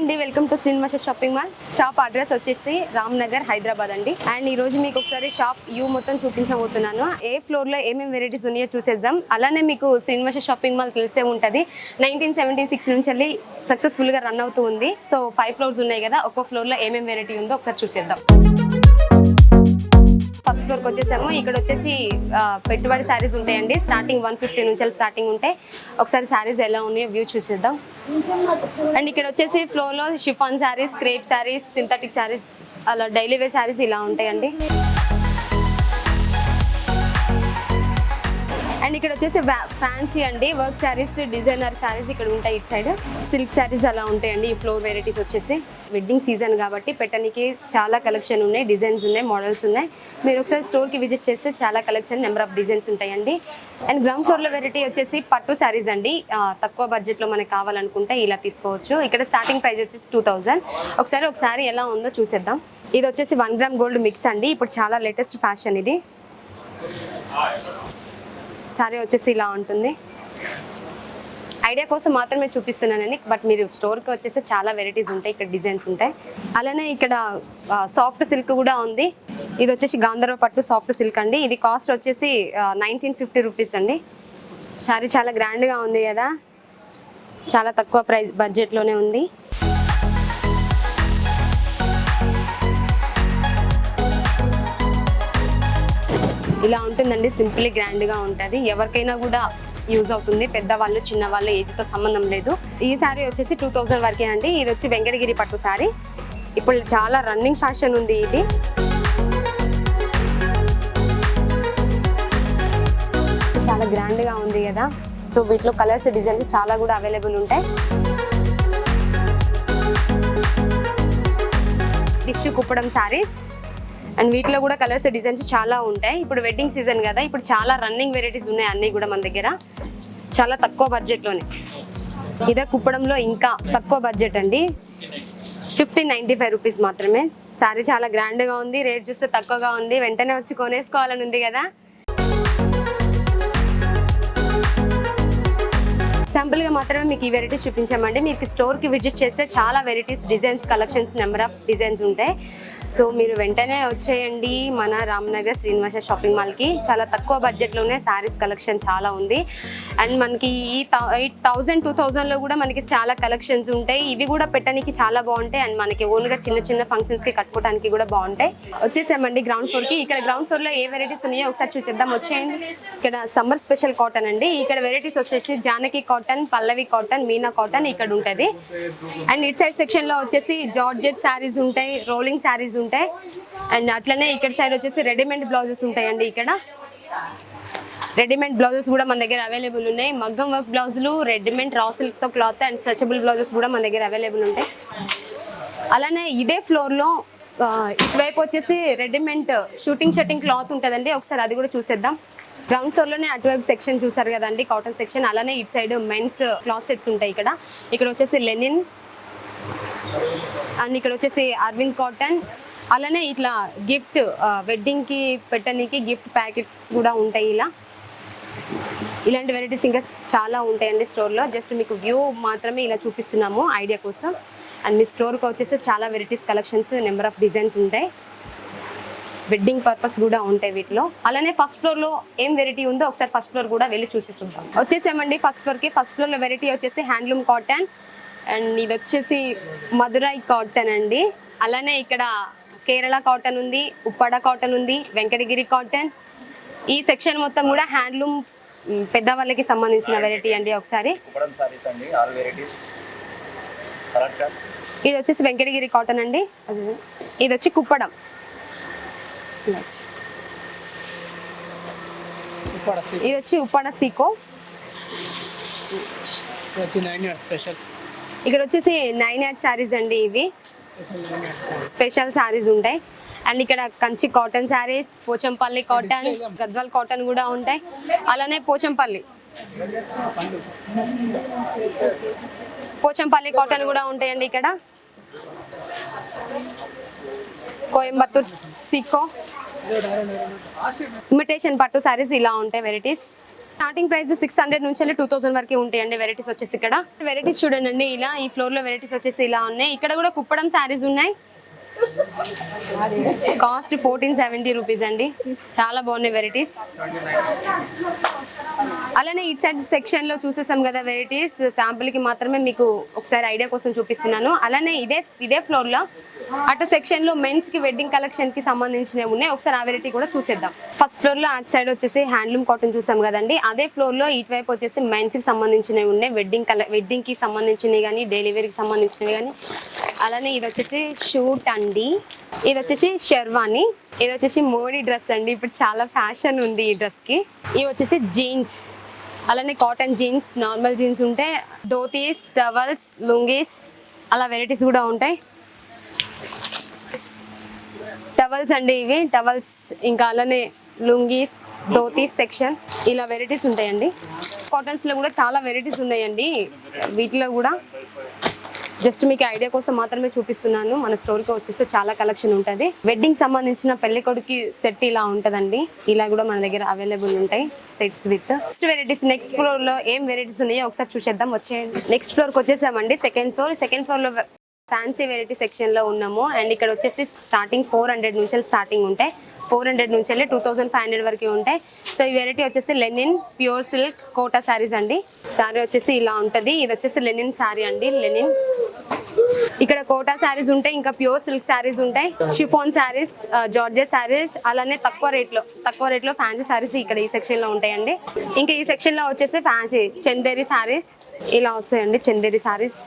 అండి welcome to Srinivasa shopping mall shop address వచ్చేసి రామ్ నగర్ హైదరాబాద్ అండి. అండ్ ఈ రోజు మీకు ఒకసారి షాప్ యూ మొత్తం చూపించబోతున్నాను. ఏ ఫ్లోర్లో ఏమేమి వెరైటీస్ ఉన్నాయో చూసేద్దాం. అలానే మీకు శ్రీనివాస షాపింగ్ మాల్ తెలిసే ఉంటుంది. నైన్టీన్ సెవెంటీ సిక్స్ నుంచి వెళ్ళి సక్సెస్ఫుల్గా రన్ అవుతూ ఉంది. సో ఫైవ్ ఫ్లోర్స్ ఉన్నాయి కదా ఒక్కో ఫ్లోర్లో ఏమేమి వెరైటీ ఉందో ఒకసారి చూసేద్దాం. ఫస్ట్ ఫ్లోర్కి వచ్చేసాము. ఇక్కడ వచ్చేసి పెట్టుబడి శారీస్ ఉంటాయండి. స్టార్టింగ్ వన్ ఫిఫ్టీ నుంచి స్టార్టింగ్ ఉంటాయి. ఒకసారి శారీస్ ఎలా ఉన్నాయో వ్యూ చూసేద్దాం. అండ్ ఇక్కడ వచ్చేసి ఫ్లోర్లో chiffon saris crepe saris synthetic saris అలా డైలీ వేర్ శారీస్ ఇలా ఉంటాయండి. అండ్ ఇక్కడ వచ్చేసి ఫ్యాన్సీ అండి. వర్క్ శారీస్ డిజైనర్ శారీస్ ఇక్కడ ఉంటాయి ఇటు సైడ్ సిల్క్ శారీస్ అలా ఉంటాయండి. ఈ ఫ్లోర్ వెరైటీస్ వచ్చేసి. వెడ్డింగ్ సీజన్ కాబట్టి పెట్టడానికి చాలా కలెక్షన్ ఉన్నాయి డిజైన్స్ ఉన్నాయి మోడల్స్ ఉన్నాయి. మీరు ఒకసారి స్టోర్కి విజిట్ చేస్తే చాలా కలెక్షన్ నెంబర్ ఆఫ్ డిజైన్స్ ఉంటాయండి. అండ్ గ్రౌండ్ ఫ్లోర్లో వెరైటీ వచ్చేసి పట్టు శారీస్ అండి. తక్కువ బడ్జెట్లో మనకి కావాలనుకుంటే ఇలా తీసుకోవచ్చు. ఇక్కడ స్టార్టింగ్ ప్రైస్ వచ్చేసి టూ థౌజండ్ ఒకసారి ఒక శారీ ఎలా ఉందో చూసేద్దాం. ఇది వచ్చేసి వన్ గ్రామ్ గోల్డ్ మిక్స్ అండి. ఇప్పుడు చాలా లేటెస్ట్ ఫ్యాషన్ ఇది. సారీ వచ్చేసి ఇలా ఉంటుంది. ఐడియా కోసం మాత్రమే చూపిస్తున్నానండి బట్ మీరు స్టోర్కి వచ్చేసి చాలా వెరైటీస్ ఉంటాయి ఇక్కడ డిజైన్స్ ఉంటాయి. అలానే ఇక్కడ సాఫ్ట్ సిల్క్ కూడా ఉంది. ఇది వచ్చేసి గాంధర్వ పట్టు సాఫ్ట్ సిల్క్ అండి. ఇది కాస్ట్ వచ్చేసి నైన్టీన్ ఫిఫ్టీ రూపీస్ అండి. సారీ చాలా గ్రాండ్గా ఉంది కదా. చాలా తక్కువ ప్రైస్ బడ్జెట్లోనే ఉంది. ఇలా ఉంటుందండి సింపుల్ గ్రాండ్గా ఉంటుంది. ఎవరికైనా కూడా యూజ్ అవుతుంది. పెద్దవాళ్ళు చిన్నవాళ్ళు ఏజ్తో సంబంధం లేదు. ఈ శారీ వచ్చేసి టూ థౌజండ్ వరకే అండి. ఇది వచ్చి వెంకటగిరి పట్టు శారీ. ఇప్పుడు చాలా రన్నింగ్ ఫ్యాషన్ ఉంది ఇది. చాలా గ్రాండ్గా ఉంది కదా. సో వీటిలో కలర్స్ డిజైన్స్ చాలా కూడా అవైలబుల్ ఉంటాయి. టిష్యూ కుప్పడం శారీస్. అండ్ వీటిలో కూడా కలర్స్ డిజైన్స్ చాలా ఉంటాయి. ఇప్పుడు వెడ్డింగ్ సీజన్ కదా ఇప్పుడు చాలా రన్నింగ్ వెరైటీస్ ఉన్నాయి అన్నీ కూడా మన దగ్గర. చాలా తక్కువ బడ్జెట్లోనే ఇదే కుప్పడంలో ఇంకా తక్కువ బడ్జెట్ అండి. ఫిఫ్టీన్ నైంటీ ఫైవ్ రూపీస్ మాత్రమే. శారీ చాలా గ్రాండ్గా ఉంది రేట్ చూస్తే తక్కువగా ఉంది. వెంటనే వచ్చి కొనేసుకోవాలని ఉంది కదా. సింపుల్గా మాత్రమే మీకు ఈ వెరైటీస్ చూపించామండి. మీకు స్టోర్కి విజిట్ చేస్తే చాలా varieties designs collections number of designs ఉంటాయి. సో మీరు వెంటనే వచ్చేయండి మన రామ్నగర్ శ్రీనివాస షాపింగ్ మాల్కి. చాలా తక్కువ బడ్జెట్లోనే శారీస్ కలెక్షన్ చాలా ఉంది. అండ్ మనకి ఈ ఎయిట్ థౌసండ్ టూ థౌజండ్లో కూడా మనకి చాలా కలెక్షన్స్ ఉంటాయి. ఇవి కూడా పెట్టడానికి చాలా బాగుంటాయి. అండ్ మనకి ఓన్గా చిన్న చిన్న ఫంక్షన్స్కి కట్టుకోవడానికి కూడా బాగుంటాయి. వచ్చేసామండి గ్రౌండ్ ఫ్లోర్కి. ఇక్కడ గ్రౌండ్ ఫ్లోర్లో ఏ వెరైటీస్ ఉన్నాయో ఒకసారి చూసేద్దాం. వచ్చేయండి. ఇక్కడ సమ్మర్ స్పెషల్ కాటన్ అండి. ఇక్కడ వెరైటీస్ వచ్చేసి Janaki cotton Pallavi cotton Meena cotton ఇక్కడ ఉంటుంది. అండ్ ఇట్ సైడ్ సెక్షన్లో వచ్చేసి జార్జెట్ శారీస్ ఉంటాయి. రోలింగ్ శారీస్ ఉంటాయి. అండ్ అట్లనే ఇక్కడ సైడ్ వచ్చేసి రెడీమేడ్ బ్లౌజెస్ ఉంటాయండి ఇక్కడ. రెడీమేడ్ బ్లౌజెస్ కూడా మన దగ్గర అవైలబుల్ ఉన్నాయి. మగ్గం వర్క్ బ్లౌజులు రెడీమేడ్ రా సిల్క్తో క్లాత్ అండ్ స్ట్రెచబుల్ బ్లౌజెస్ కూడా మన దగ్గర అవైలబుల్ ఉంటాయి. అలానే ఇదే ఫ్లోర్లో ఇటువైపు వచ్చేసి రెడీమేడ్ షూటింగ్ షర్టింగ్ క్లాత్ ఉంటుందండి. ఒకసారి అది కూడా చూసేద్దాం. గ్రౌండ్ ఫ్లోర్లోనే అటువైపు సెక్షన్ చూసారు కదండి కాటన్ సెక్షన్ అలానే ఇటు సైడ్ మెన్స్ క్లాత్ సెట్స్ ఉంటాయి ఇక్కడ. ఇక్కడ వచ్చేసి లెనిన్ అండ్ ఇక్కడ వచ్చేసి అరవింద్ కాటన్ అలానే ఇట్లా గిఫ్ట్ వెడ్డింగ్కి పెట్టడానికి గిఫ్ట్ ప్యాకెట్స్ కూడా ఉంటాయి ఇలా. ఇలాంటి వెరైటీస్ ఇంకా చాలా ఉంటాయండి స్టోర్లో జస్ట్ మీకు వ్యూ మాత్రమే ఇలా చూపిస్తున్నాము ఐడియా కోసం. అండ్ మీ స్టోర్కి వచ్చేసి చాలా varieties collections number of designs ఉంటాయి. వెడ్డింగ్ పర్పస్ కూడా ఉంటాయి వీటిలో. అలానే ఫస్ట్ ఫ్లోర్లో ఏం వెరైటీ ఉందో ఒకసారి ఫస్ట్ ఫ్లోర్ కూడా వెళ్ళి చూసేస్తుంటాం వచ్చేసామండి ఫస్ట్ ఫ్లోర్కి. ఫస్ట్ ఫ్లోర్లో వెరైటీ వచ్చేసి హ్యాండ్లూమ్ కాటన్ అండ్ ఇది వచ్చేసి మధురై కాటన్ అండి. అలానే ఇక్కడ కేరళ కాటన్ ఉంది ఉప్పాడ కాటన్ ఉంది వెంకటగిరి కాటన్. ఈ సెక్షన్ మొత్తం కూడా హ్యాండ్లూమ్ మ్, పెద్దవాళ్ళకి సంబంధించిన వెరైటీ అండి ఒకసారి. ఇది వచ్చేసి వెంకటగిరి కాటన్ అండి. అది- ఇది వచ్చి కుప్పడం. ఇది వచ్చి- ఉప్పాడ సి ఇది వచ్చి ఉప్పాడ సీకో. ఇక్కడ వచ్చేసి నైన్ ఎయిట్ శారీస్ అండి ఇవి. స్పెషల్ శారీస్ ఉంటాయి. అండ్ ఇక్కడ Kanchi cotton saris Pochampally cotton Gadwal cotton కూడా ఉంటాయి. అలానే పోచంపల్లి. పోచంపల్లి కాటన్ కూడా ఉంటాయండి ఇక్కడ. కోయంబత్తూర్ సికో. ఇమిటేషన్ పట్టు శారీస్ ఇలా ఉంటాయి varieties. Starting price six hundred నుంచి టూ థౌసండ్ వరకు ఉంటాయండి వెరైటీస్ వచ్చేసి ఇక్కడ. వెరైటీస్ చూడండి ఇలా ఈ ఫ్లోర్లో వెరైటీస్ వచ్చేసి ఇలా ఉన్నాయి. ఇక్కడ కూడా కుప్పడం శారీస్ ఉన్నాయి. కాస్ట్ ఫోర్టీన్ సెవెంటీ రూపీస్ అండి. చాలా బాగున్నాయి వెరైటీస్ అలానే ఇట్ సైడ్ సెక్షన్లో చూసేసాం కదా వెరైటీస్ శాంపుల్కి మాత్రమే మీకు ఒకసారి ఐడియా కోసం చూపిస్తున్నాను. అలానే ఇదే ఇదే ఫ్లోర్లో అటు సెక్షన్లో మెన్స్కి వెడ్డింగ్ కలెక్షన్కి సంబంధించినవి ఉన్నాయి. ఒకసారి ఆ వెరైటీ కూడా చూసేద్దాం. ఫస్ట్ ఫ్లోర్లో అటు సైడ్ వచ్చేసి హ్యాండ్లూమ్ కాటన్ చూసాం కదండి. అదే ఫ్లోర్లో ఇటువైపు వచ్చేసి మెన్స్కి సంబంధించినవి ఉన్నాయి. వెడ్డింగ్ కల వెడ్డింగ్కి సంబంధించినవి కానీ డెలివరీకి సంబంధించినవి కానీ. అలానే ఇది వచ్చేసి షూట్ అండి. ఇది వచ్చేసి షెర్వాని ఇది వచ్చేసి మోడీ డ్రెస్ అండి. ఇప్పుడు చాలా ఫ్యాషన్ ఉంది ఈ డ్రెస్కి ఇవి వచ్చేసి జీన్స్. అలానే కాటన్ జీన్స్ నార్మల్ జీన్స్ ఉంటాయి ధోతీస్ టవల్స్ లుంగీస్ అలా వెరైటీస్ కూడా ఉంటాయి. టవల్స్ అండి ఇవి. టవల్స్ ఇంకా అలానే లుంగీస్ ధోతీస్ సెక్షన్ ఇలా వెరైటీస్ ఉంటాయండి. కాటన్స్లో కూడా చాలా వెరైటీస్ ఉన్నాయండి. వీటిలో కూడా జస్ట్ మీకు ఐడియా కోసం మాత్రమే చూపిస్తున్నాను. మన స్టోర్కి వచ్చేస్తే చాలా కలెక్షన్ ఉంటుంది. వెడ్డింగ్ సంబంధించిన పెళ్ళి కొడుకి సెట్ ఇలా ఉంటుందండి. ఇలా కూడా మన దగ్గర అవైలబుల్ ఉంటాయి sets with. Next varieties next ఫ్లోర్లో ఏం వెరైటీస్ ఉన్నాయో ఒకసారి చూసేద్దాం. వచ్చేయండి. నెక్స్ట్ ఫ్లోర్కి వచ్చేసామండి. సెకండ్ ఫ్లోర్ సెకండ్ ఫ్లోర్లో ఫ్యాన్సీ వెరైటీ సెక్షన్లో ఉన్నాము. అండ్ ఇక్కడ వచ్చేసి స్టార్టింగ్ ఫోర్ హండ్రెడ్ నుంచి స్టార్టింగ్ ఉంటాయి ఫోర్ హండ్రెడ్ నుంచి వెళ్ళి టూ థౌసండ్ ఫైవ్ హండ్రెడ్ వరకు ఉంటాయి సో ఈ వెరైటీ వచ్చేసి linen pure silk Kota saris అండి. శారీ వచ్చేసి ఇలా ఉంటుంది. ఇది వచ్చేసి లెనిన్ శారీ అండి. లెనిన్. ఇక్కడ కోటా శారీస్ ఉంటాయి ఇంకా ప్యూర్ సిల్క్ శారీస్ ఉంటాయి షిఫోన్ శారీస్ జార్జెస్ శారీస్ అలానే తక్కువ రేట్లో తక్కువ రేట్లో ఫ్యాన్సీ శారీస్ ఇక్కడ ఈ సెక్షన్లో ఉంటాయండి. ఇంకా ఈ సెక్షన్లో వచ్చేసి ఫ్యాన్సీ చందేరి శారీస్ ఇలా వస్తాయండి చందేరి శారీస్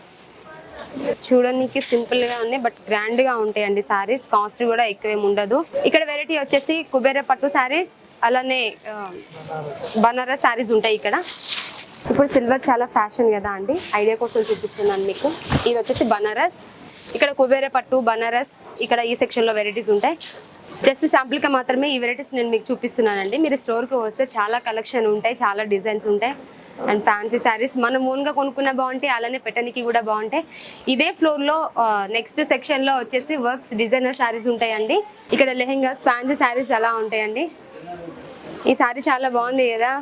చూడడానికి సింపుల్గా ఉంది బట్ గ్రాండ్గా ఉంటాయండి సారీస్ కాస్ట్ కూడా ఎక్కువేం ఉండదు. ఇక్కడ వెరైటీ వచ్చేసి కుబేర పట్టు సారీస్ అలానే బనారస్ సారీస్ ఉంటాయి ఇక్కడ. ఇప్పుడు సిల్వర్ చాలా ఫ్యాషన్ కదా అండి. ఐడియా కోసం చూపిస్తున్నాను మీకు. ఇది వచ్చేసి బనారస్. ఇక్కడ కుబేర పట్టు బనారస్ ఇక్కడ ఈ సెక్షన్లో వెరైటీస్ ఉంటాయి. జస్ట్ శాంపుల్ మాత్రమే ఈ వెరైటీస్ నేను మీకు చూపిస్తున్నానండి. మీరు స్టోర్కి వస్తే చాలా కలెక్షన్ ఉంటాయి చాలా డిజైన్స్ ఉంటాయి. అండ్ ఫ్యాన్సీ శారీస్ మనం ఓన్గా కొనుక్కున్న బాగుంటాయి అలానే పెట్టడానికి కూడా బాగుంటాయి. ఇదే ఫ్లోర్లో నెక్స్ట్ సెక్షన్లో వచ్చేసి వర్క్స్ డిజైనర్ శారీస్ ఉంటాయండి. ఇక్కడ లెహెంగాస్ ఫ్యాన్సీ శారీస్ అలా ఉంటాయండి. ఈ శారీ చాలా బాగుంది కదా?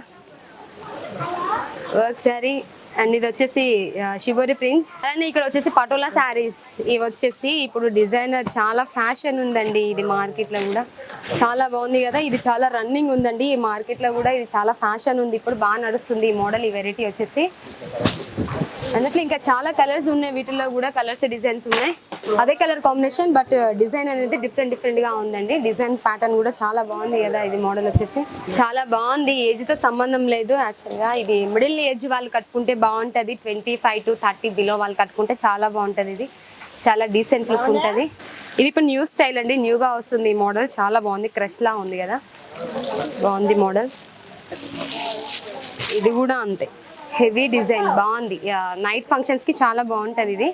వర్క్ శారీ. అండ్ ఇది వచ్చేసి శివరి ప్రింట్స్ అండ్ ఇక్కడ వచ్చేసి పటోలా శారీస్ ఇవి వచ్చేసి ఇప్పుడు డిజైనర్ చాలా ఫ్యాషన్ ఉందండి ఇది మార్కెట్లో కూడా. చాలా బాగుంది కదా ఇది చాలా రన్నింగ్ ఉందండి ఈ మార్కెట్లో కూడా. ఇది చాలా ఫ్యాషన్ ఉంది. ఇప్పుడు బాగా నడుస్తుంది ఈ మోడల్ ఈ వెరైటీ వచ్చేసి. అందుట్లో ఇంకా చాలా కలర్స్ ఉన్నాయి వీటిలో కూడా కలర్స్ డిజైన్స్ ఉన్నాయి. అదే కలర్ కాంబినేషన్ బట్ డిజైన్ అనేది డిఫరెంట్ డిఫరెంట్గా ఉందండి. డిజైన్ ప్యాటర్న్ కూడా చాలా బాగుంది కదా ఇది మోడల్ వచ్చేసి. చాలా బాగుంది ఏజ్తో సంబంధం లేదు యాక్చువల్గా. ఇది మిడిల్ ఏజ్ వాళ్ళు కట్టుకుంటే బాగుంటది twenty five to thirty below వాళ్ళు కట్టుకుంటే చాలా బాగుంటది ఇది. చాలా డీసెంట్ లుక్ ఉంటది. ఇది ఇప్పుడు న్యూ స్టైల్ అండి న్యూగా వస్తుంది ఈ మోడల్ చాలా బాగుంది క్రష్ లా ఉంది కదా. బాగుంది మోడల్ ఇది కూడా అంతే. హెవీ డిజైన్ బాగుంది. నైట్ ఫంక్షన్స్కి చాలా బాగుంటది ఇది.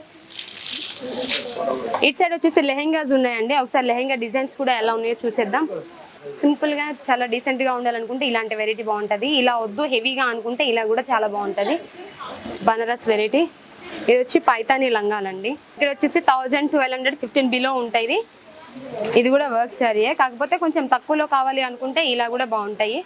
ఇటు సైడ్ వచ్చేసి లెహెంగాస్ ఉన్నాయండి. ఒకసారి లెహెంగా డిజైన్స్ కూడా ఎలా ఉన్నాయో చూసేద్దాం. సింపుల్గా చాలా డీసెంట్గా ఉండాలనుకుంటే ఇలాంటి వెరైటీ బాగుంటది. ఇలా వద్దు హెవీగా అనుకుంటే ఇలా కూడా చాలా బాగుంటది. బనారస్ వెరైటీ ఇది వచ్చి పైతాని లంగాలండి. ఇక్కడ వచ్చేసి thousand twelve hundred fifteen below ఉంటాయి. ఇది కూడా వర్క్ సారీయే కాకపోతే కొంచెం తక్కువలో కావాలి అనుకుంటే ఇలా కూడా బాగుంటాయి.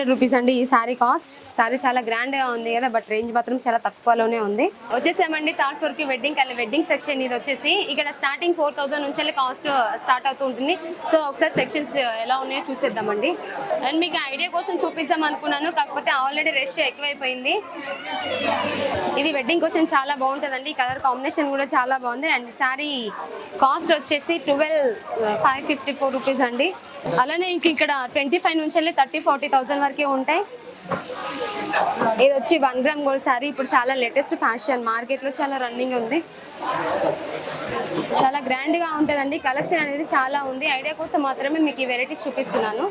హండ్రెడ్ రూపీస్ అండి ఈ సారీ కాస్ట్. సారీ చాలా గ్రాండ్గా ఉంది కదా బట్ రేంజ్ మాత్రం చాలా తక్కువలోనే ఉంది. వచ్చేసామండి థర్డ్ ఫ్లోర్కి వెడ్డింగ్ కల వెడ్డింగ్ సెక్షన్ ఇది వచ్చేసి. ఇక్కడ స్టార్టింగ్ ఫోర్ థౌసండ్ నుంచి కాస్ట్ స్టార్ట్ అవుతూ ఉంటుంది. సో ఒకసారి సెక్షన్స్ ఎలా ఉన్నాయో చూసేద్దామండి. అండ్ మీకు ఐడియా కోసం చూపిద్దాం అనుకున్నాను కాకపోతే ఆల్రెడీ రష్ ఎక్కువైపోయింది. ఇది వెడ్డింగ్ కోసం చాలా బాగుంటుందండి. కలర్ కాంబినేషన్ కూడా చాలా బాగుంది. అండ్ సారీ కాస్ట్ వచ్చేసి twelve five fifty four rupees అండి. అలానే ఇంక ఇక్కడ ట్వంటీ ఫైవ్ నుంచి వెళ్ళి థర్టీ ఫార్టీ థౌసండ్ వరకే ఉంటాయి. ఇది వచ్చి వన్ గ్రామ్ గోల్డ్ సారీ. ఇప్పుడు చాలా లేటెస్ట్ ఫ్యాషన్. మార్కెట్లో చాలా రన్నింగ్ ఉంది. చాలా గ్రాండ్గా ఉంటుందండి. కలెక్షన్ అనేది చాలా ఉంది. ఐడియా కోసం మాత్రమే మీకు ఈ వెరైటీస్ చూపిస్తున్నాను.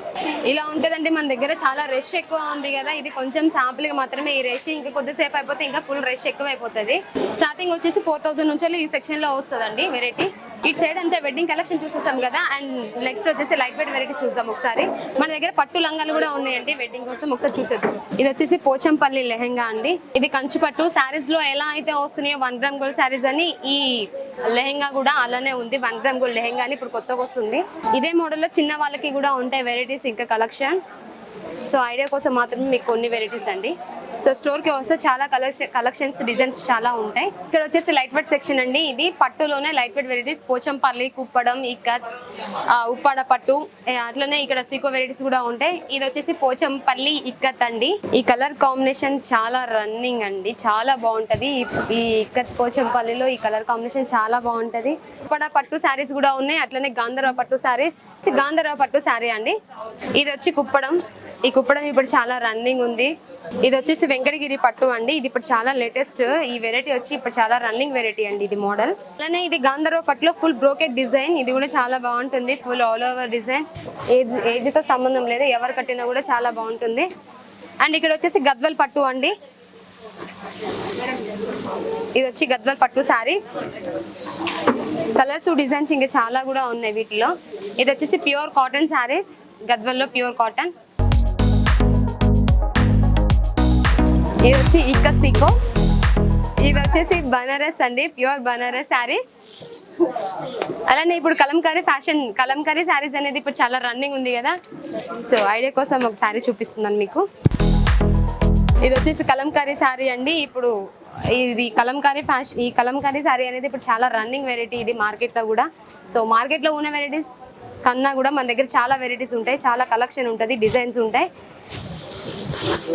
ఇలా ఉంటుందండి మన దగ్గర. చాలా రష్ ఎక్కువ ఉంది కదా. ఇది కొంచెం శాంపుల్గా మాత్రమే ఈ రష్ ఇంకా కొద్దిసేపు అయిపోతే ఇంకా ఫుల్ రష్ ఎక్కువ అయిపోతుంది స్టార్టింగ్ వచ్చేసి ఫోర్ థౌసండ్ నుంచి ఈ సెక్షన్లో వస్తుందండి వెరైటీ. ఇటు సైడ్ అంతా వెడ్డింగ్ కలెక్షన్ చూసేసాం కదా. అండ్ నెక్స్ట్ వచ్చేసి లైట్ వెయిట్ వెరైటీ చూద్దాం ఒకసారి. మన దగ్గర పట్టు లంగాలు కూడా ఉన్నాయండి. వెడ్డింగ్ కోసం ఒకసారి చూసేద్దాం. ఇది వచ్చేసి పోచంపల్లి లెహెంగా అండి. ఇది కంచుపట్టు. శారీస్లో ఎలా అయితే వస్తున్నాయో వన్ గ్రామ్ గోల్డ్ శారీస్ అని ఈ లెహెంగా కూడా అలానే ఉంది. వన్ గ్రామ్ గోల్డ్ లెహెంగా అని ఇప్పుడు కొత్తగా వస్తుంది. ఇదే మోడల్లో చిన్న వాళ్ళకి కూడా ఉంటాయి వెరైటీస్ ఇంకా కలెక్షన్ సో ఐడియా కోసం మాత్రమే మీకు కొన్ని వెరైటీస్ అండి. సో స్టోర్కి వస్తే చాలా కలెక్షన్ కలెక్షన్స్ డిజైన్స్ చాలా ఉంటాయి. ఇక్కడ వచ్చేసి లైట్ వెయిట్ సెక్షన్ అండి ఇది. పట్టులోనే light weight varieties Pochampally Kuppadam Ikat Uppada పట్టు అట్లనే ఇక్కడ సీకో వెరైటీస్ కూడా ఉంటాయి. ఇది వచ్చేసి పోచంపల్లి ఇక్కత్ అండి. ఈ కలర్ కాంబినేషన్ చాలా రన్నింగ్ అండి. చాలా బాగుంటది. ఈ- ఇక్కత్ పోచంపల్లిలో ఈ కలర్ కాంబినేషన్ చాలా బాగుంటది. ఉప్పాడ పట్టు శారీస్ కూడా ఉన్నాయి. అట్లనే గాంధర్వ పట్టు శారీస్ గాంధర్వ పట్టు శారీ అండి. ఇది వచ్చి కుప్పడం. ఈ కుప్పడం ఇప్పుడు చాలా రన్నింగ్ ఉంది. ఇది వచ్చేసి వెంకటగిరి పట్టు అండి. ఇది ఇప్పుడు చాలా లేటెస్ట్ ఈ వెరైటీ వచ్చి ఇప్పుడు చాలా రన్నింగ్ వెరైటీ అండి ఇది మోడల్ అలానే ఇది గాంధర్వ పట్టులో ఫుల్ బ్రోకెట్ డిజైన్ ఇది కూడా చాలా బాగుంటుంది. Full all over design age ఏజ్తో సంబంధం లేదు. ఎవరు కట్టినా కూడా చాలా బాగుంటుంది. అండ్ ఇక్కడ వచ్చేసి గద్వల్ పట్టు అండి. ఇది వచ్చి గద్వల్ పట్టు శారీస్ కలర్స్ డిజైన్స్ ఇంకా చాలా కూడా ఉన్నాయి వీటిలో. ఇది వచ్చేసి ప్యూర్ కాటన్ శారీస్ గద్వల్లో ప్యూర్ కాటన్ ఇది వచ్చి ఇక్క సీకో ఇది వచ్చేసి బనారస్ అండి ప్యూర్ బనారస్ శారీస్. అలానే ఇప్పుడు కలంకారీ ఫ్యాషన్ కలంకారీ శారీస్ అనేది ఇప్పుడు చాలా రన్నింగ్ ఉంది కదా. సో ఐడియా కోసం ఒక శారీ చూపిస్తున్నాను మీకు. ఇది వచ్చేసి కలంకారీ శారీ అండి. ఇప్పుడు ఇది కలంకారీ ఫ్యాషన్ ఈ కలంకారీ శారీ అనేది ఇప్పుడు చాలా రన్నింగ్ వెరైటీ ఇది మార్కెట్లో కూడా. సో మార్కెట్లో ఉన్న వెరైటీస్ కన్నా కూడా మన దగ్గర చాలా వెరైటీస్ ఉంటాయి. చాలా కలెక్షన్ ఉంటుంది డిజైన్స్ ఉంటాయి.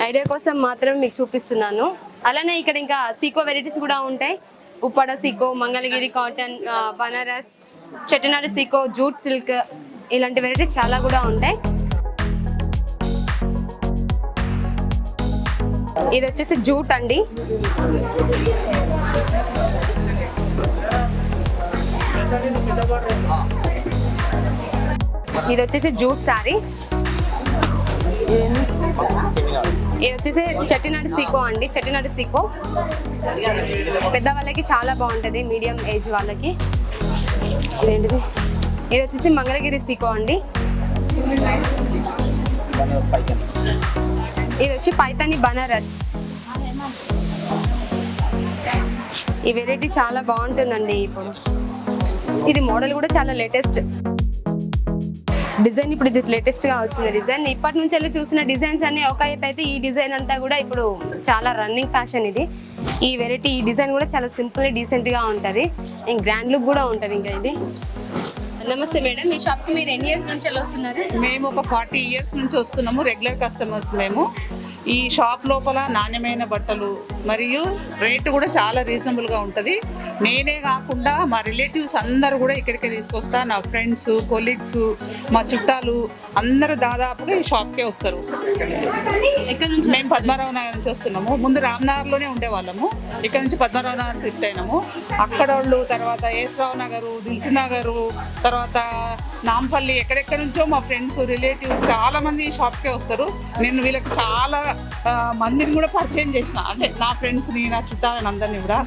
ఐడియా కోసం మాత్రం మీకు చూపిస్తున్నాను. అలానే ఇక్కడ ఇంకా సీకో వెరైటీస్ కూడా ఉంటాయి. Uppada Seeko Mangalagiri cotton Banaras Chettinad Seeko jute silk ఇలాంటి వెరైటీస్ చాలా కూడా ఉంటాయి. ఇది వచ్చేసి జూట్ అండి. ఇది వచ్చేసి జూట్ శారీ. ఇది వచ్చేసి చెట్టినాడు సీకో అండి చెట్టినాడు సీకో. పెద్ద వాళ్ళకి చాలా బాగుంటుంది మీడియం ఏజ్ వాళ్ళకి. ఇదేంటిది? ఇది వచ్చేసి మంగళగిరి సీకో అండి. ఇది వచ్చి పైతాని బనారస్. ఈ వెరైటీ చాలా బాగుంటుందండి ఇప్పుడు. ఇది మోడల్ కూడా చాలా లేటెస్ట్. డిజైన్ ఇప్పుడు ఇది లేటెస్ట్గా వచ్చింది డిజైన్. ఇప్పటి నుంచి వెళ్ళి చూసిన డిజైన్స్ అన్ని ఒక అయితే ఈ డిజైన్ అంతా కూడా ఇప్పుడు చాలా రన్నింగ్ ఫ్యాషన్ ఇది. ఈ వెరైటీ ఈ డిజైన్ కూడా చాలా సింపుల్ డీసెంట్గా ఉంటుంది. ఇంక గ్రాండ్ లుక్ కూడా ఉంటుంది ఇంకా ఇది. నమస్తే మేడం మీ షాప్కి మీరు ఎన్ని ఇయర్స్ నుంచి వెళ్ళి వస్తున్నారు మేము ఒక ఫార్టీ ఇయర్స్ నుంచి వస్తున్నాము రెగ్యులర్ కస్టమర్స్ మేము. ఈ షాప్ లోపల నాణ్యమైన బట్టలు మరియు రేటు కూడా చాలా రీజనబుల్గా ఉంటుంది. నేనే కాకుండా మా రిలేటివ్స్ అందరూ కూడా ఇక్కడికే తీసుకొస్తా. నా ఫ్రెండ్స్ కొలీగ్స్ మా చుట్టాలు అందరూ దాదాపుగా ఈ షాప్కే వస్తారు. ఎక్కడి నుంచి మేము పద్మారావు నగర్ నుంచి వస్తున్నాము. ముందు రామ్నగర్లోనే ఉండేవాళ్ళము. ఇక్కడ నుంచి పద్మారావు నగర్ షిఫ్ట్ అయినాము. అక్కడ వాళ్ళు తర్వాత ఏసరావు నగరు దిల్సు నగరు తర్వాత నాంపల్లి ఎక్కడెక్కడ నుంచో మా ఫ్రెండ్స్ రిలేటివ్స్ చాలా మంది ఈ షాప్కే వస్తారు. నేను వీళ్ళకి చాలా మందిని కూడా పరిచయం చేసిన. అంటే నా ఫ్రెండ్స్ని నా చుట్టాలని అందరినీ కూడా.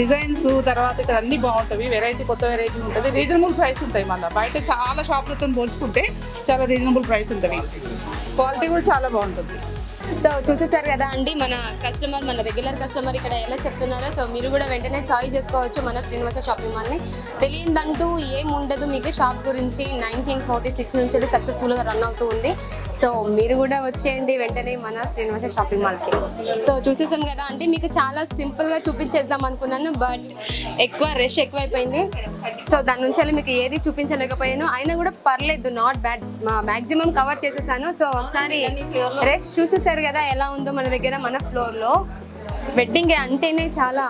డిజైన్స్ తర్వాత ఇక్కడ అన్ని బాగుంటాయి వెరైటీ కొత్త వెరైటీ ఉంటుంది. రీజనబుల్ ప్రైస్ ఉంటాయి మన బయట చాలా షాపులతో పోల్చుకుంటే చాలా రీజనబుల్ ప్రైస్ ఉంటుంది. క్వాలిటీ కూడా చాలా బాగుంటుంది. సో చూసేసారు కదా అండి మన కస్టమర్ మన రెగ్యులర్ కస్టమర్ ఇక్కడ ఎలా చెప్తున్నారో. సో మీరు కూడా వెంటనే చాయిస్ చేసుకోవచ్చు మన శ్రీనివాస షాపింగ్ మాల్ని తెలియదంటూ ఏం ఉండదు మీకు షాప్ గురించి నైన్టీన్ ఫార్టీ సిక్స్ నుంచి సక్సెస్ఫుల్గా రన్ అవుతూ ఉంది. సో మీరు కూడా వచ్చేయండి వెంటనే మన శ్రీనివాస షాపింగ్ మాల్కి సో చూసేసాం కదా అంటే మీకు చాలా సింపుల్గా చూపించేద్దాం అనుకున్నాను బట్ ఎక్కువ రష్ ఎక్కువైపోయింది. సో దాని నుంచి వెళ్ళి మీకు ఏది చూపించలేకపోయాను. అయినా కూడా పర్లేదు నాట్ బ్యాడ్ మ్యాక్సిమం కవర్ చేసేసాను. సో ఒకసారి రెస్ట్ చూసేసారు కదా ఎలా ఉందో మన దగ్గర మన ఫ్లోర్లో వెడ్డింగ్ అంటేనే చాలా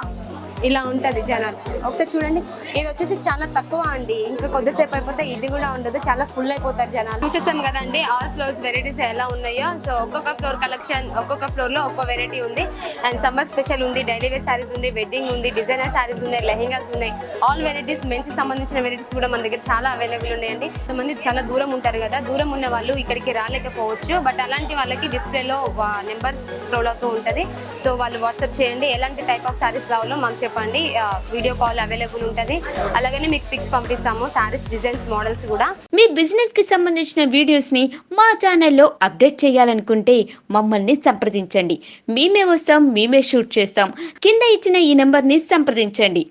ఇలా ఉంటుంది జనాలు. ఒకసారి చూడండి. ఇది వచ్చేసి చాలా తక్కువ అండి. ఇంకా కొద్దిసేపు అయిపోతే ఇది కూడా ఉండదు. చాలా ఫుల్ అయిపోతారు జనాలు. చూసేసాం కదండి ఆల్ ఫ్లోర్స్ వెరైటీస్ ఎలా ఉన్నాయో. సో ఒక్కొక్క ఫ్లోర్ కలెక్షన్ ఒక్కొక్క ఫ్లోర్లో ఒక్కో వెరైటీ ఉంది. అండ్ సమ్మర్ స్పెషల్ ఉంది డైలీ వేర్ శారీస్ ఉంది వెడ్డింగ్ ఉంది డిజైనర్ శారీస్ ఉన్నాయి లెహెంగాస్ ఉన్నాయి. ఆల్ వెరైటీస్ మెన్స్కి సంబంధించిన వెరైటీస్ కూడా మన దగ్గర చాలా అవైలబుల్ ఉన్నాయండి. కొంతమంది చాలా దూరం ఉంటారు కదా. దూరం ఉన్న వాళ్ళు ఇక్కడికి రాలేకపోవచ్చు. బట్ అలాంటి వాళ్ళకి డిస్ప్లేలో నెంబర్ స్క్రోల్ అవుతూ ఉంటుంది. సో వాళ్ళు వాట్సాప్ చేయండి. ఎలాంటి టైప్ ఆఫ్ శారీస్ కావాలో మాకు చెప్పండి. వీడియో కాల్ అవైలబుల్ ఉంటుంది. అలాగనే మీకు పిక్స్ పంపిస్తాము శారీస్ డిజైన్స్ మోడల్స్ కూడా. మీ బిజినెస్కి సంబంధించిన వీడియోస్ని మా ఛానల్లో అప్డేట్ చేయాలనుకుంటే మమ్మల్ని సంప్రదించండి. మేమే వస్తాం మేమే షూట్ చేస్తాం. కింద ఇచ్చిన ఈ నెంబర్ని సంప్రదించండి.